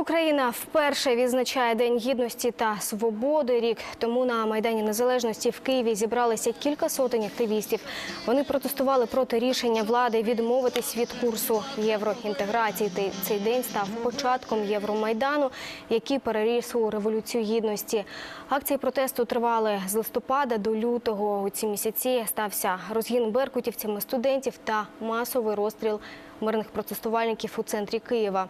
Україна вперше відзначає День гідності та свободи. Рік тому на майдані Незалежності в Києві зібралися кілька сотень активістів. Вони протестували проти рішення влади відмовитись від курсу євроінтеграції. Цей день став початком Євромайдану, який переріс у революцію гідності. Акції протесту тривали з листопада до лютого. У ці місяці стався розгін беркутівцями студентів та масовий розстріл мирних протестувальників у центрі Києва.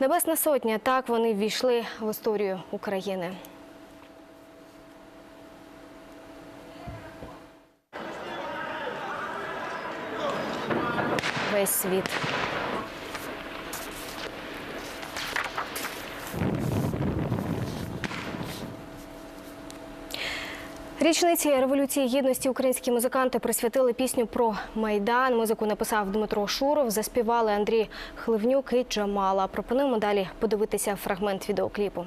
Небесна сотня так вони ввійшли в історію України. Весь світ. Річниці революції гідності українські музиканти присвятили пісню про майдан. Музику написав Дмитро Шуров, заспівали Андрій Хливнюк і Джамала. Пропонуємо далі подивитися фрагмент відеокліпу.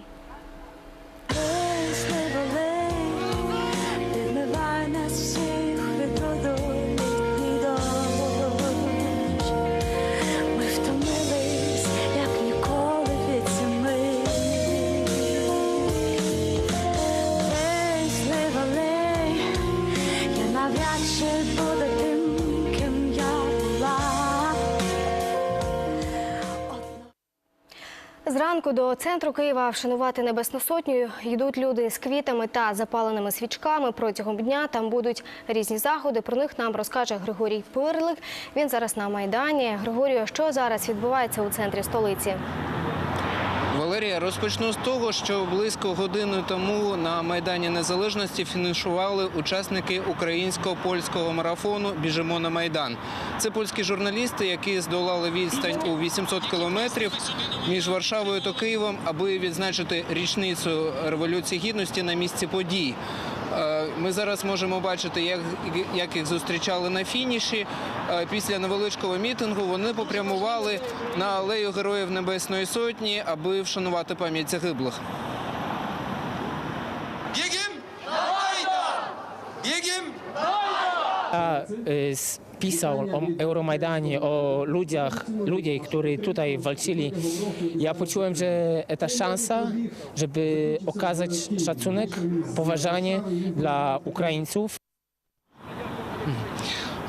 Тим, ким я. Зранку до центру Києва вшанувати Небесну Сотню йдуть люди з квітами та запаленими свічками. Протягом дня там будуть різні заходи. Про них нам розкаже Григорій Пирлик. Він зараз на Майдані. Григорію, що зараз відбувається у центрі столиці? Валерія, розпочну з того, що близько години тому на Майдані Незалежності фінішували учасники українсько польського марафону Біжимо на Майдан. Це польські журналісти, які здолали відстань у 800 кілометрів між Варшавою та Києвом, аби відзначити річницю революції гідності на місці подій. Е, Ми зараз можемо бачити, як, їх зустрічали на фініші. Е, Після невеличкого мітингу вони попрямували на алею Героїв Небесної Сотні, аби вшанувати пам'ять загиблих. Biegiem? Majdan! Ja y, pisał o Euromajdanie, o ludziach, ludzi, którzy tutaj walczyli. Ja poczułem, że to szansa, żeby okazać szacunek, poważanie dla Ukraińców.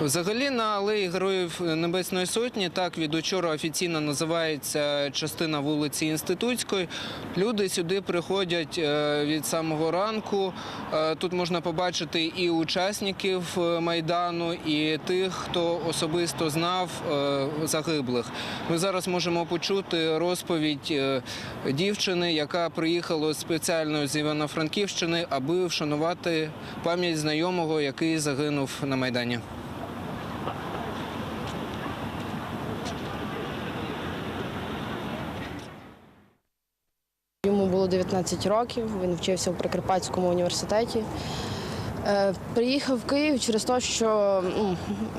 Взагалі на алеї Героїв Небесної Сотні так від учора офіційно називається частина вулиці Інститутської. Люди сюди приходять е, від самого ранку. Е, Тут можна побачити і учасників е, майдану, і тих, хто особисто знав загиблих. Ми зараз можемо почути розповідь дівчини, яка приїхала спеціально з Івано-Франківщини, аби вшанувати пам'ять знайомого, який загинув на майдані. Було 19 років, він вчився в Прикарпатському університеті. Е, Приїхав в Київ через те, що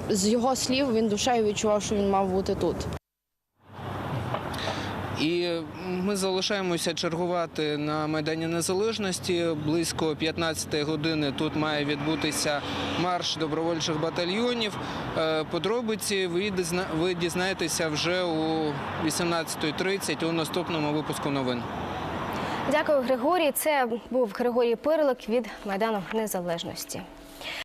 з його слів він душею відчував, що він мав бути тут. І ми залишаємося чергувати на Майдані Незалежності. Близько 15 години тут має відбутися марш добровольчих батальйонів. Е, Подробиці ви дізнаєтеся вже у 18.30 у наступному випуску новин. Дякую, Григорій. Це був Григорій Пирлик від Майдану Незалежності.